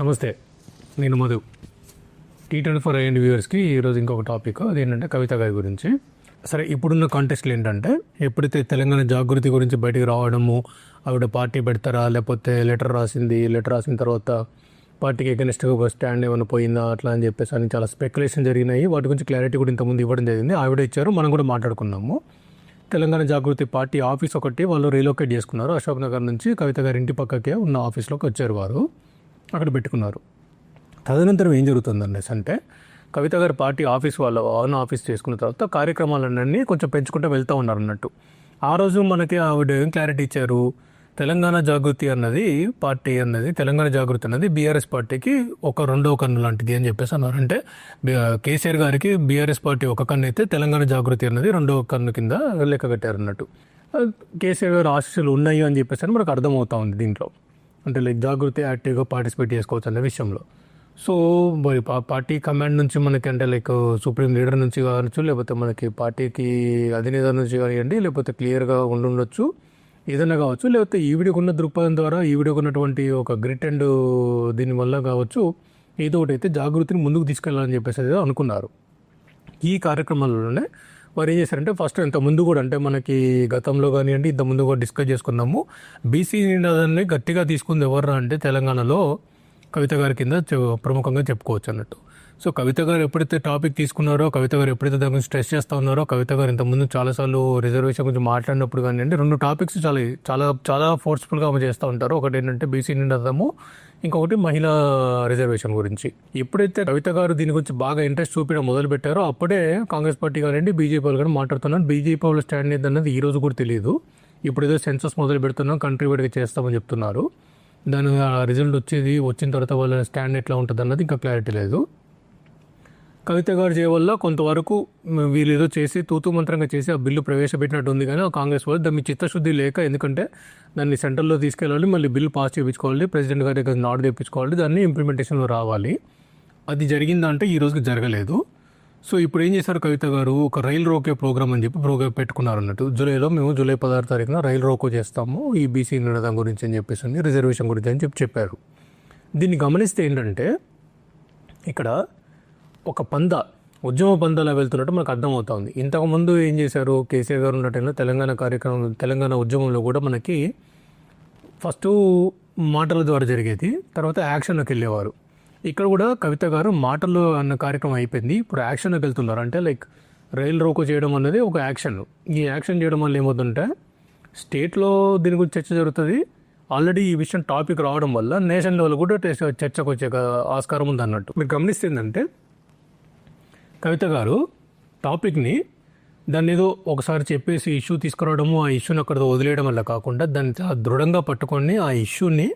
నమస్తే నేను Madhu. T twenty four అయ్యండి వ్యూవర్స్కి ఈరోజు ఇంకొక టాపిక్ అదేంటంటే కవిత గారి గురించి. సరే ఇప్పుడున్న కాంటెస్ట్లు ఏంటంటే ఎప్పుడైతే తెలంగాణ జాగృతి గురించి బయటికి రావడము ఆవిడ పార్టీ పెడతారా లేకపోతే లెటర్ రాసింది లెటర్ రాసిన తర్వాత పార్టీకి ఎగనెస్ట్గా స్టాండ్ ఏమైనా పోయిందా అట్లా అని చెప్పేసి అని చాలా స్పెక్యులేషన్ జరిగినాయి. వాటి గురించి క్లారిటీ కూడా ఇంతకుముందు ఇవ్వడం జరిగింది. ఆవిడ ఇచ్చారు మనం కూడా మాట్లాడుకున్నాము తెలంగాణ జాగృతి పార్టీ ఆఫీస్ ఒకటి వాళ్ళు రీలోకేట్ చేసుకున్నారు. అశోక్ నగర్ నుంచి కవిత గారి ఇంటి పక్కకే ఉన్న ఆఫీస్లోకి వచ్చారు వారు. అక్కడ పెట్టుకున్నారు. తదనంతరం ఏం జరుగుతుందనేసి అంటే కవిత గారి పార్టీ ఆఫీస్ వాళ్ళు ఆన్ ఆఫీస్ చేసుకున్న తర్వాత కార్యక్రమాలన్నీ కొంచెం పెంచుకుంటూ వెళ్తూ ఉన్నారు అన్నట్టు ఆ రోజు మనకి ఆవిడ ఏం క్లారిటీ ఇచ్చారు? తెలంగాణ జాగృతి అన్నది పార్టీ అన్నది తెలంగాణ జాగృతి అన్నది బీఆర్ఎస్ పార్టీకి ఒక రెండో కన్ను లాంటిది అని చెప్పేసి అన్నారు. అంటే కేసీఆర్ గారికి బీఆర్ఎస్ పార్టీ ఒక కన్ను అయితే తెలంగాణ జాగృతి అన్నది రెండో కన్ను కింద లెక్క కట్టారు అన్నట్టు కేసీఆర్ గారు ఆశీస్సులు ఉన్నాయి అని చెప్పేసి మనకు అర్థమవుతా ఉంది దీంట్లో. అంటే లైక్ జాగృతి యాక్టివ్గా పార్టిసిపేట్ చేసుకోవచ్చు అనే విషయంలో. సో మరి పార్టీ కమాండ్ నుంచి మనకి అంటే లైక్ సుప్రీం లీడర్ నుంచి కావచ్చు లేకపోతే మనకి పార్టీకి అధినేత నుంచి కానివ్వండి లేకపోతే క్లియర్గా ఉండుండొచ్చు ఏదైనా కావచ్చు లేకపోతే ఈవిడికి ఉన్న దృక్పథం ద్వారా ఈవిడికి ఉన్నటువంటి ఒక గ్రిట్ అండ్ దీనివల్ల కావచ్చు ఏదో ఒకటి అయితే జాగృతిని ముందుకు తీసుకెళ్ళాలని చెప్పేసి అనుకున్నారు. ఈ కార్యక్రమాలలోనే వారు ఏం చేశారంటే ఫస్ట్ ఇంత ముందు కూడా అంటే మనకి గతంలో కానివ్వండి ఇంత ముందు కూడా డిస్కస్ చేసుకున్నాము. బీసీ నినాదాన్ని గట్టిగా తీసుకుంది ఎవరు అంటే తెలంగాణలో కవిత గారి కింద చె- ప్రముఖంగా చెప్పుకోవచ్చు అన్నట్టు. సో కవిత గారు ఎప్పుడైతే టాపిక్ తీసుకున్నారో కవిత గారు ఎప్పుడైతే దాని గురించి స్ట్రెస్ చేస్తూ ఉన్నారో కవిత గారు ఇంతకుముందు చాలాసార్లు రిజర్వేషన్ గురించి మాట్లాడినప్పుడు కానివ్వండి రెండు టాపిక్స్ చాలా చాలా చాలా ఫోర్స్ఫుల్గా ఆమె చేస్తూ ఉంటారు. ఒకటి ఏంటంటే బీసీ నినాదము ఇంకొకటి మహిళా రిజర్వేషన్ గురించి. ఎప్పుడైతే కవిత గారు దీని గురించి బాగా ఇంట్రెస్ట్ చూపించడం మొదలుపెట్టారో అప్పుడే కాంగ్రెస్ పార్టీ కానివ్వండి బీజేపీ వాళ్ళు కానీ మాట్లాడుతున్నారు. బీజేపీ వాళ్ళ స్టాండ్ ఏంటన్నది ఈ రోజు కూడా తెలియదు ఇప్పుడు ఏదో సెన్సస్ మొదలు పెడుతున్నాం కంట్రీ వైడ్గా చేస్తామని చెప్తున్నారు. దాని రిజల్ట్ వచ్చేది వచ్చిన తర్వాత వాళ్ళ స్టాండ్ ఎట్లా ఉంటుంది అన్నది ఇంకా క్లారిటీ లేదు. కవిత గారు చేయవల్ల కొంతవరకు వీళ్ళు ఏదో చేసి తూతు మంత్రంగా చేసి ఆ బిల్లు ప్రవేశపెట్టినట్టు ఉంది కానీ ఆ కాంగ్రెస్ వాళ్ళు దాన్ని చిత్తశుద్ధి లేక ఎందుకంటే దాన్ని సెంట్రల్లో తీసుకెళ్ళాలి మళ్ళీ బిల్లు పాస్ చేయించుకోవాలి ప్రెసిడెంట్ గారి దగ్గర నాడు తెప్పించుకోవాలి దాన్ని ఇంప్లిమెంటేషన్లో రావాలి. అది జరిగిందంటే ఈ రోజుకి జరగలేదు. సో ఇప్పుడు ఏం చేశారు కవిత గారు? ఒక రైలు రోకే ప్రోగ్రామ్ అని చెప్పి ప్రోగ్రామ్ పెట్టుకున్నారు అన్నట్టు. జూలైలో మేము జూలై పదహారు తారీఖున రైలు రోకో చేస్తాము ఈ బీసీ నినాదం గురించి అని చెప్పేసి రిజర్వేషన్ గురించి అని చెప్పి చెప్పారు. దీన్ని గమనిస్తే ఏంటంటే ఇక్కడ ఒక పంద ఉద్యమ పందాలా వెళ్తున్నట్టు మనకు అర్థమవుతా ఉంది ఇంతకుముందు ఏం చేశారు? కేసీఆర్ గారు ఉన్న టైంలో తెలంగాణ కార్యక్రమం తెలంగాణ ఉద్యమంలో కూడా మనకి ఫస్ట్ మాటల ద్వారా జరిగేది తర్వాత యాక్షన్లోకి వెళ్ళేవారు. ఇక్కడ కూడా కవిత గారు మాటలు అన్న కార్యక్రమం అయిపోయింది. ఇప్పుడు యాక్షన్లోకి వెళ్తున్నారు. అంటే లైక్ రైలు రోకో చేయడం అన్నది ఒక యాక్షన్. ఈ యాక్షన్ చేయడం వల్ల ఏమవుతుందంటే స్టేట్లో దీని గురించి చర్చ జరుగుతుంది. ఆల్రెడీ ఈ విషయం టాపిక్ రావడం వల్ల నేషన్ లెవెల్ కూడా చర్చకు వచ్చే ఆస్కారం ఉంది అన్నట్టు మీరు గమనిస్తే ఏంటంటే కవిత గారు టాపిక్ని దాన్ని ఏదో ఒకసారి చెప్పేసి ఇష్యూ తీసుకురావడము ఆ ఇష్యూని అక్కడ వదిలేయడం వల్ల కాకుండా దాన్ని చాలా దృఢంగా పట్టుకొని ఆ ఇష్యూని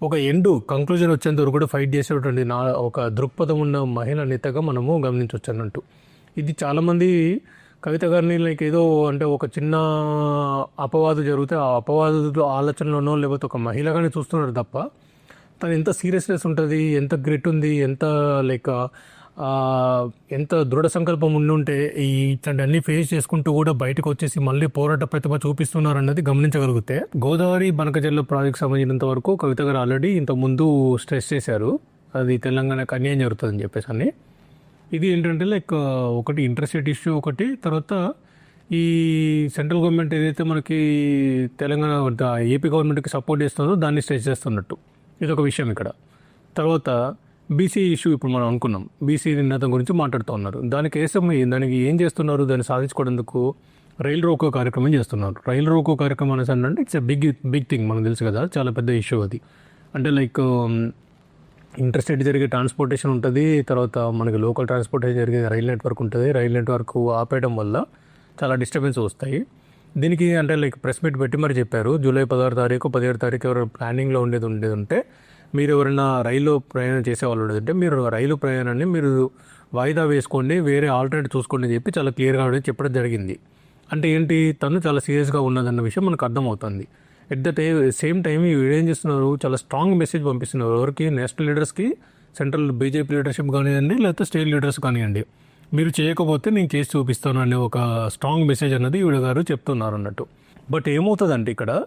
ఒక ఎండు కంక్లూజన్ వచ్చేంత వరకు కూడా ఫైట్ చేసేటువంటి నా ఒక దృక్పథం ఉన్న మహిళ నేతగా మనము గమనించవచ్చు అన్నట్టు ఇది చాలామంది కవిత గారిని లైక్ ఏదో అంటే ఒక చిన్న అపవాదం జరిగితే ఆ అపవాదు ఆలోచనలోనో లేకపోతే ఒక మహిళగానే చూస్తున్నారు తప్ప తను ఎంత సీరియస్నెస్ ఉంటుంది ఎంత గ్రిట్ ఉంది ఎంత లైక్ ఎంత దృఢ సంకల్పం ఉండుంటే ఈ ఇట్లాంటి అన్ని ఫేస్ చేసుకుంటూ కూడా బయటకు వచ్చేసి మళ్ళీ పోరాట ప్రతిభ చూపిస్తున్నారు అన్నది గమనించగలిగితే గోదావరి బనకజల్ల ప్రాజెక్ట్ సంబంధించినంత వరకు కవిత గారు ఆల్రెడీ ఇంత ముందు స్ట్రెస్ చేశారు. అది తెలంగాణకు అన్యాయం జరుగుతుందని చెప్పేసి అని. ఇది ఏంటంటే లైక్ ఒకటి ఇంటర్స్టేట్ ఇష్యూ ఒకటి తర్వాత ఈ సెంట్రల్ గవర్నమెంట్ ఏదైతే మనకి తెలంగాణ ఏపీ గవర్నమెంట్కి సపోర్ట్ చేస్తుందో దాన్ని స్ట్రెస్ చేస్తున్నట్టు. ఇది ఒక విషయం ఇక్కడ. తర్వాత బీసీ ఇష్యూ ఇప్పుడు మనం అనుకున్నాం. బీసీ నినాదం గురించి మాట్లాడుతూ ఉన్నారు. దానికి వేసం దానికి ఏం చేస్తున్నారు? దాన్ని సాధించుకోవడానికి రైలు రోకో కార్యక్రమం చేస్తున్నారు. రైలు రోకో కార్యక్రమం అనేసి అంటే ఇట్స్ బిగ్ బిగ్ థింగ్ మనకు తెలుసు కదా. చాలా పెద్ద ఇష్యూ అది. అంటే లైక్ ఇంటర్స్టేట్ um, జరిగే ట్రాన్స్పోర్టేషన్ ఉంటుంది తర్వాత మనకి లోకల్ ట్రాన్స్పోర్టేషన్ జరిగే రైల్ నెట్వర్క్ ఉంటుంది. రైల్ నెట్వర్క్ ఆపేయడం వల్ల చాలా డిస్టర్బెన్స్ వస్తాయి. దీనికి అంటే లైక్ ప్రెస్ మీట్ పెట్టి మరి చెప్పారు. జూలై పదహారు తారీఖు పదిహేడు తారీఖు ఎవరు ప్లానింగ్లో ఉండేది ఉండేది ఉంటే మీరు ఎవరైనా రైలు ప్రయాణం చేసే వాళ్ళు మీరు రైలు ప్రయాణాన్ని మీరు వాయిదా వేసుకోండి వేరే ఆల్టర్నేట్ చూసుకోండి అని చెప్పి చాలా క్లియర్గా చెప్పడం జరిగింది. అంటే ఏంటి? తను చాలా సీరియస్గా ఉన్నదన్న విషయం మనకు అర్థమవుతుంది. At the time same time వీళ్ళు ఏం చేస్తున్నారు? చాలా స్ట్రాంగ్ మెసేజ్ పంపిస్తున్నారు. ఎవరికి? నేషనల్ లీడర్స్కి సెంట్రల్ బీజేపీ లీడర్షిప్ కానివ్వండి లేకపోతే స్టేట్ లీడర్స్ కానివ్వండి. మీరు చేయకపోతే నేను చేసి చూపిస్తాను అనే ఒక స్ట్రాంగ్ మెసేజ్ అన్నది ఈవిడ గారు చెప్తున్నారు అన్నట్టు. బట్ ఏమవుతుందంటే ఇక్కడ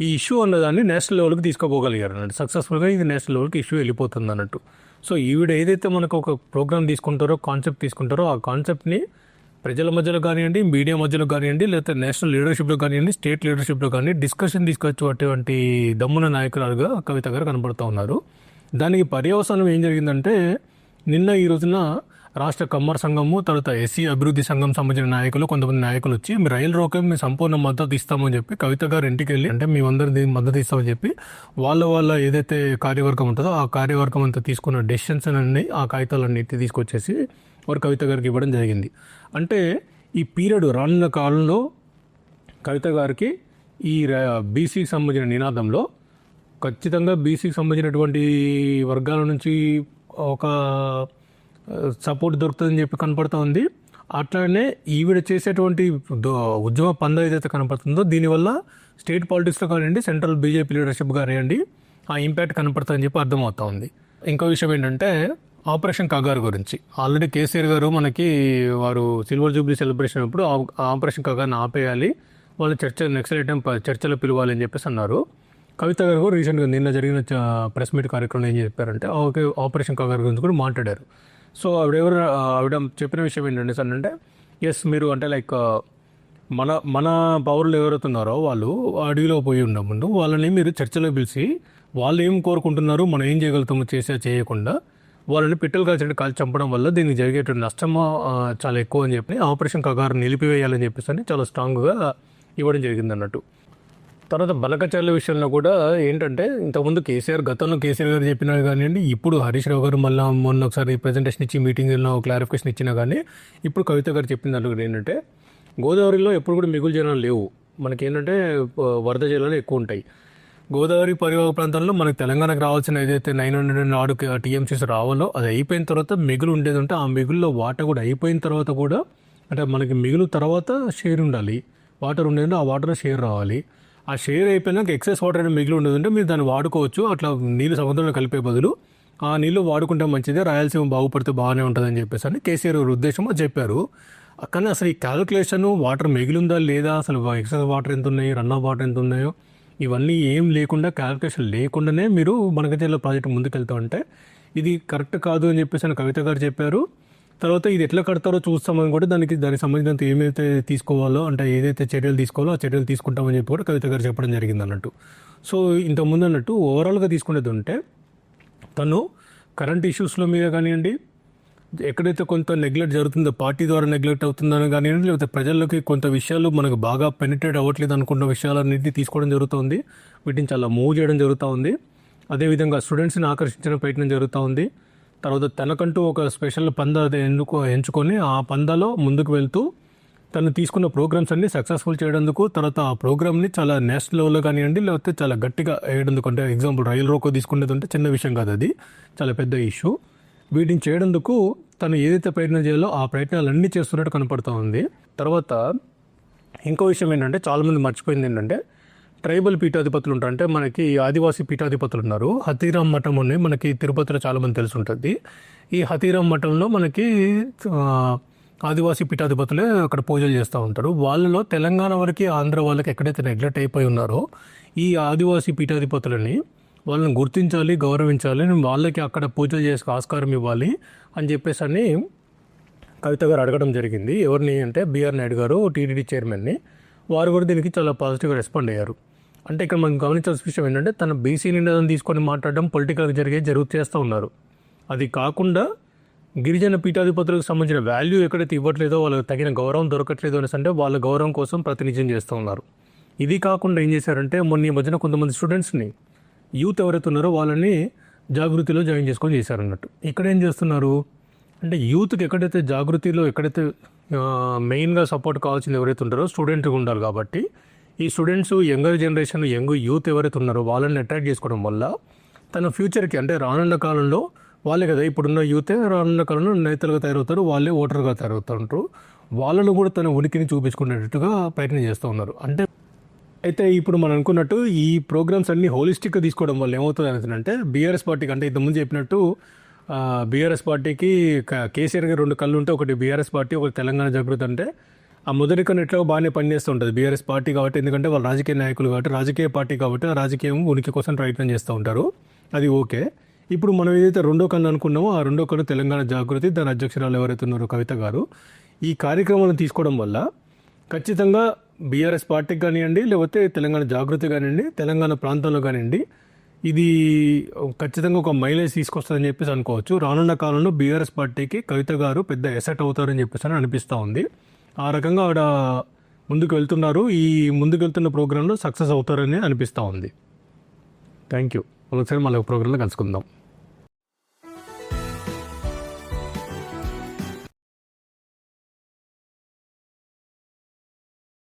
ఈ ఇష్యూ అన్నదాన్ని నేషనల్ లెవెల్కి తీసుకోపోగలిగారు అన్నట్టు సక్సెస్ఫుల్గా ఇది నేషనల్ లెవెల్కి ఇష్యూ వెళ్ళిపోతుంది అన్నట్టు సో ఈవిడ ఏదైతే మనకు ఒక ప్రోగ్రామ్ తీసుకుంటారో కాన్సెప్ట్ తీసుకుంటారో ఆ కాన్సెప్ట్ని ప్రజల మధ్యలో కానివ్వండి మీడియా మధ్యలో కానివ్వండి లేకపోతే నేషనల్ లీడర్షిప్లో కానివ్వండి స్టేట్ లీడర్షిప్లో కానీ డిస్కషన్ తీసుకొచ్చేటువంటి దమ్మున నాయకురాలుగా కవిత గారు కనబడుతూ ఉన్నారు. దానికి పర్యవసానం ఏం జరిగిందంటే నిన్న ఈ రోజున రాష్ట్ర కమ్మర్ సంఘము తర్వాత ఎస్సీ అభివృద్ధి సంఘం సంబంధించిన నాయకులు కొంతమంది నాయకులు వచ్చి మీ రైలు రోకే మీ సంపూర్ణ మద్దతు ఇస్తామని చెప్పి కవిత గారు ఇంటికి వెళ్ళి అంటే మీ అందరి మద్దతు ఇస్తామని చెప్పి వాళ్ళ వాళ్ళ ఏదైతే కార్యవర్గం ఉంటుందో ఆ కార్యవర్గం అంతా తీసుకున్న డెసిషన్స్ అన్ని ఆ కాగితాలన్నిటి తీసుకొచ్చేసి వారు కవిత గారికి ఇవ్వడం జరిగింది. అంటే ఈ పీరియడ్ రానున్న కాలంలో కవిత గారికి ఈ బీసీకి సంబంధించిన నినాదంలో ఖచ్చితంగా బీసీకి సంబంధించినటువంటి వర్గాల నుంచి ఒక సపోర్ట్ దొరుకుతుందని చెప్పి కనపడుతూ ఉంది. అట్లానే ఈవిడ చేసేటువంటి ఉద్యమ పంద ఏదైతే కనపడుతుందో దీనివల్ల స్టేట్ పాలిటిక్స్లో కానివ్వండి సెంట్రల్ బీజేపీ లీడర్షిప్ కానివ్వండి ఆ ఇంపాక్ట్ కనపడుతుందని చెప్పి అర్థమవుతా ఉంది. ఇంకో విషయం ఏంటంటే ఆపరేషన్ కగారు గురించి. ఆల్రెడీ కేసీఆర్ గారు మనకి వారు సిల్వర్ జూబ్లీ సెలబ్రేషన్ అప్పుడు ఆ- ఆపరేషన్ కగార్ని ఆపేయాలి వాళ్ళు చర్చ నెక్స్ట్ ఐటమ్ చర్చలో పిలవాలి అని చెప్పేసి అన్నారు. కవిత గారు కూడా రీసెంట్గా నిన్న జరిగిన ప్రెస్ మీట్ కార్యక్రమంలో ఏం చెప్పారంటే ఓకే ఆపరేషన్ కగారు గురించి కూడా మాట్లాడారు. సో ఆవిడెవరు ఆవిడ చెప్పిన విషయం ఏంటంటే సార్ అంటే ఎస్ మీరు అంటే లైక్ మన మన పౌరులు ఎవరైతే ఉన్నారో వాళ్ళు అడవిలో పోయి ఉన్న ముందు వాళ్ళని మీరు చర్చలో పిలిచి వాళ్ళు ఏం కోరుకుంటున్నారు మనం ఏం చేయగలుగుతామో చేసే చేయకుండా వాళ్ళని పిట్టలు కాల్చి కాల్చి చంపడం వల్ల దీనికి జరిగేటువంటి నష్టం చాలా ఎక్కువ అని చెప్పి ఆపరేషన్ కగారు నిలిపివేయాలని చెప్పేసి అని చాలా స్ట్రాంగ్గా ఇవ్వడం జరిగింది అన్నట్టు తర్వాత బలకచర్ల విషయంలో కూడా ఏంటంటే ఇంతకుముందు కేసీఆర్ గతంలో కేసీఆర్ గారు చెప్పినా కానివ్వండి ఇప్పుడు హరీష్ రావు గారు మళ్ళీ మొన్న ఒకసారి ప్రజెంటేషన్ ఇచ్చి మీటింగ్లో క్లారిఫికేషన్ ఇచ్చినా కానీ ఇప్పుడు కవిత గారు చెప్పిన దాంట్లో ఏంటంటే గోదావరిలో ఎప్పుడు కూడా మిగులు జలాలు లేవు. మనకి ఏంటంటే వరద జలాలు ఎక్కువ ఉంటాయి. గోదావరి పరివాహక ప్రాంతంలో మనకి తెలంగాణకు రావాల్సిన ఏదైతే nine hundred and odd TMCs రావాలో అది అయిపోయిన తర్వాత మిగులు ఉండేది ఉంటే ఆ మిగుల్లో వాటర్ కూడా అయిపోయిన తర్వాత కూడా అంటే మనకి మిగులు తర్వాత షేర్ ఉండాలి. వాటర్ ఉండేది ఆ వాటర్ షేర్ రావాలి. ఆ షేర్ అయిపోయినాక ఎక్సెస్ వాటర్ అనేది మిగిలి ఉండదు అంటే మీరు దాన్ని వాడుకోవచ్చు. అట్లా నీళ్ళు సముద్రంలో కలిపే బదులు ఆ నీళ్ళు వాడుకుంటే మంచిదే రాయలసీమ బాగుపడితే బాగానే ఉంటుందని చెప్పేసి అని కేసీఆర్ గారు ఉద్దేశం చెప్పారు. కానీ అసలు ఈ క్యాలిక్యులేషన్ వాటర్ మిగిలిందా లేదా అసలు ఎక్సెస్ వాటర్ ఎంత ఉన్నాయి రన్ ఆఫ్ వాటర్ ఎంత ఉన్నాయో ఇవన్నీ ఏం లేకుండా క్యాలిక్యులేషన్ లేకుండానే మీరు మనకైతే ప్రాజెక్ట్ ముందుకెళ్తా ఉంటే ఇది కరెక్ట్ కాదు అని చెప్పేసి అని కవిత గారు చెప్పారు. తర్వాత ఇది ఎట్లా కడతారో చూస్తామని కూడా దానికి దానికి సంబంధించినంత ఏమైతే తీసుకోవాలో అంటే ఏదైతే చర్యలు తీసుకోవాలో ఆ చర్యలు తీసుకుంటామని చెప్పి కూడా కవిత గారు చెప్పడం జరిగింది అన్నట్టు. సో ఇంతకుముందు అన్నట్టు ఓవరాల్గా తీసుకునేది ఉంటే తను కరెంట్ ఇష్యూస్లో మీద కానివ్వండి ఎక్కడైతే కొంత నెగ్లెక్ట్ జరుగుతుందో పార్టీ ద్వారా నెగ్లెక్ట్ అవుతుందని కానివ్వండి లేకపోతే ప్రజల్లోకి కొంత విషయాలు మనకు బాగా పెనిట్రేట్ అవ్వట్లేదు అనుకున్న విషయాలన్నింటినీ తీసుకోవడం జరుగుతుంది. వీటిని చాలా మూవ్ చేయడం జరుగుతూ ఉంది అదేవిధంగా స్టూడెంట్స్ని ఆకర్షించడం ప్రయత్నం జరుగుతూ ఉంది తర్వాత తనకంటూ ఒక స్పెషల్ పంద ఎందుకు ఎంచుకొని ఆ పందాలో ముందుకు వెళ్తూ తను తీసుకున్న ప్రోగ్రామ్స్ అన్ని సక్సెస్ఫుల్ చేయడందుకు తర్వాత ఆ ప్రోగ్రామ్ని చాలా నేషనల్ లెవెల్లో కానివ్వండి లేకపోతే చాలా గట్టిగా వేయడందుకు అంటే ఎగ్జాంపుల్ రైలు రోకో తీసుకునేది అంటే చిన్న విషయం కాదు అది. చాలా పెద్ద ఇష్యూ వీటిని చేయడందుకు తను ఏదైతే ప్రయత్నం చేయాలో ఆ ప్రయత్నాలన్నీ చేస్తున్నట్టు కనపడుతూ ఉంది. తర్వాత ఇంకో విషయం ఏంటంటే చాలామంది మర్చిపోయింది ఏంటంటే ట్రైబల్ పీఠాధిపతులు ఉంటారు. అంటే మనకి ఆదివాసీ పీఠాధిపతులు ఉన్నారు. హతీరామ్ మఠం అని మనకి తిరుపతిలో చాలామంది తెలిసి ఉంటుంది. ఈ హతీరామ్ మఠంలో మనకి ఆదివాసీ పీఠాధిపతులే అక్కడ పూజలు చేస్తూ ఉంటారు. వాళ్ళలో తెలంగాణ వరకు ఆంధ్ర వాళ్ళకి ఎక్కడైతే నెగ్లెక్ట్ అయిపోయి ఉన్నారో ఈ ఆదివాసీ పీఠాధిపతులని వాళ్ళని గుర్తించాలి గౌరవించాలి వాళ్ళకి అక్కడ పూజలు చేసే ఆస్కారం ఇవ్వాలి అని చెప్పేసి అని కవిత గారు అడగడం జరిగింది. ఎవరిని అంటే బిఆర్ నాయుడు గారు టీటీడీ చైర్మన్ని. వారు కూడా దీనికి చాలా పాజిటివ్గా రెస్పాండ్ అయ్యారు. అంటే ఇక్కడ మనం గమనించాల్సిన విషయం ఏంటంటే తన బీసీ నినాదం తీసుకొని మాట్లాడడం పొలిటికల్గా జరిగే జరుగు చేస్తూ ఉన్నారు. అది కాకుండా గిరిజన పీఠాధిపతులకు సంబంధించిన వాల్యూ ఎక్కడైతే ఇవ్వట్లేదో వాళ్ళకి తగిన గౌరవం దొరకట్లేదు అనేసి అంటే వాళ్ళ గౌరవం కోసం ప్రాతినిధ్యం చేస్తూ ఉన్నారు. ఇది కాకుండా ఏం చేశారంటే మొన్న ఈ మధ్యన కొంతమంది స్టూడెంట్స్ని యూత్ ఎవరైతే ఉన్నారో వాళ్ళని జాగృతిలో జాయిన్ చేసుకొని చేశారన్నట్టు. ఇక్కడ ఏం చేస్తున్నారు? అంటే యూత్కి ఎక్కడైతే జాగృతిలో ఎక్కడైతే మెయిన్గా సపోర్ట్ కావాల్సింది ఎవరైతే ఉంటారో స్టూడెంట్గా ఉండాలి కాబట్టి ఈ students younger generation young youth ఎవరైతే ఉన్నారో వాళ్ళని అట్రాక్ట్ చేసుకోవడం వల్ల తన ఫ్యూచర్కి అంటే రానున్న కాలంలో వాళ్ళే కదా ఇప్పుడున్న యూతే రానున్న కాలంలో నేతలుగా తయారవుతారు వాళ్ళే ఓటర్గా తయారవుతారు వాళ్ళను కూడా తన ఉనికిని చూపించుకునేటట్టుగా ప్రయత్నం చేస్తూ ఉన్నారు. అంటే అయితే ఇప్పుడు మనం అనుకున్నట్టు ఈ ప్రోగ్రామ్స్ అన్ని హోలిస్టిక్గా తీసుకోవడం వల్ల ఏమవుతుంది అంటే బీఆర్ఎస్ పార్టీకి అంటే ఇంతకుముందు చెప్పినట్టు బీఆర్ఎస్ పార్టీకి క- కేసీఆర్ గారు రెండు కళ్ళు ఉంటే ఒకటి బీఆర్ఎస్ పార్టీ ఒకటి తెలంగాణ జాగృతి అంటే ఆ మొదటి కన్ను ఎట్లా బాగానే పనిచేస్తూ ఉంటుంది బీఆర్ఎస్ పార్టీ కాబట్టి ఎందుకంటే వాళ్ళు రాజకీయ నాయకులు కాబట్టి రాజకీయ పార్టీ కాబట్టి ఆ రాజకీయం ఉనికి కోసం ప్రయత్నం చేస్తూ ఉంటారు. అది ఓకే. ఇప్పుడు మనం ఏదైతే రెండో కన్ను అనుకున్నామో ఆ రెండో కన్ను తెలంగాణ జాగృతి దాని అధ్యక్షురాలు ఎవరైతే ఉన్నారో కవిత గారు. ఈ కార్యక్రమాలను తీసుకోవడం వల్ల ఖచ్చితంగా బీఆర్ఎస్ పార్టీకి కానివ్వండి లేకపోతే తెలంగాణ జాగృతి కానివ్వండి తెలంగాణ ప్రాంతంలో కానివ్వండి ఇది ఖచ్చితంగా ఒక మైలేజ్ తీసుకొస్తుందని చెప్పేసి అనుకోవచ్చు. రానున్న కాలంలో బీఆర్ఎస్ పార్టీకి కవిత గారు పెద్ద ఎసెట్ అవుతారని చెప్పేసి అని అనిపిస్తూ ఉంది. ఆ రకంగా ఆవిడ ముందుకు వెళ్తున్నారు. ఈ ముందుకు వెళ్తున్న ప్రోగ్రాంలో సక్సెస్ అవుతారని అనిపిస్తూ ఉంది. Thank you. ఒకసారి మళ్ళీ ప్రోగ్రాంలో కలుసుకుందాం.